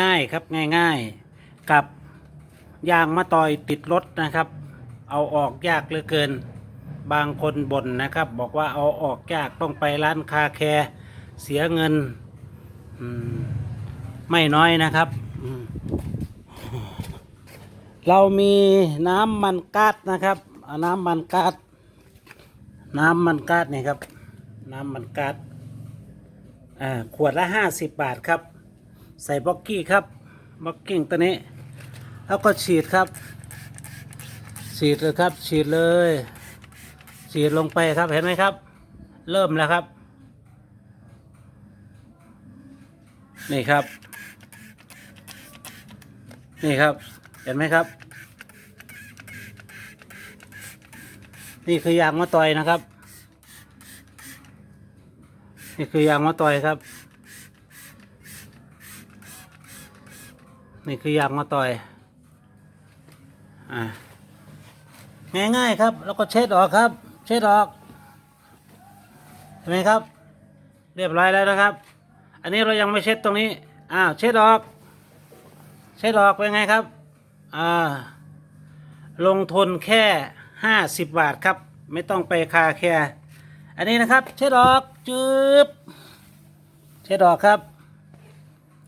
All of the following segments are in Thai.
ง่ายๆครับง่ายๆ กับยางมะตอยติดรถนะครับ เอาออกยากเหลือเกิน บางคนบ่นนะครับ บอกว่าเอาออกยากต้องไปร้านคาแคร์เสียเงินมไม่น้อยนะครับเรามีน้ำมันก๊าซนะครับ น้ำมันก๊าซน้ำมันก๊าซนี่ครับ น้ำมันก๊าซอ่าขวดละห้าสิบบาทครับ ใส่บล็อกกี้ครับบล็อกกิ้งตัวนี้ แล้วก็ฉีดครับ ฉีดเลยครับ ฉีดเลย ฉีดลงไปครับเห็นไหมครับ เริ่มแล้วครับ นี่ครับ นี่ครับ เห็นไหมครับ นี่คือยางมะตอยนะครับ นี่คือยางมะตอยครับ นี่คือยางมะตอยอ่าง่ายๆครับ แล้วก็เช็ดออกครับ เช็ดออกเห็นไหมครับ เรียบร้อยแล้วนะครับ อันนี้เรายังไม่เช็ดตรงนี้อ้าวเช็ดออก เช็ดออกเป็นไงครับอ่าลงทุนแค่ห้าสิบบาทครับ ไม่ต้องไปคาแคร์อันนี้นะครับ เช็ดออกจืบเช็ดออกครับ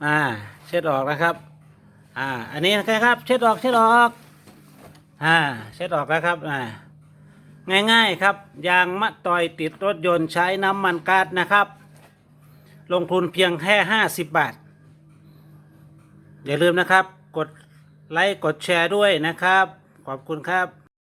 อ่า เช็ดออกนะครับ อ่า อันนี้นะครับ เช็ดออกเช็ดออก อ่า เช็ดออกแล้วครับอ่าง่ายๆครับ ยางมะตอยติดรถยนต์ใช้น้ำมันก๊าซนะครับ ลงทุนเพียงแค่ห้าสิบบาท อย่าลืมนะครับ กดไลค์กดแชร์ด้วยนะครับ ขอบคุณครับ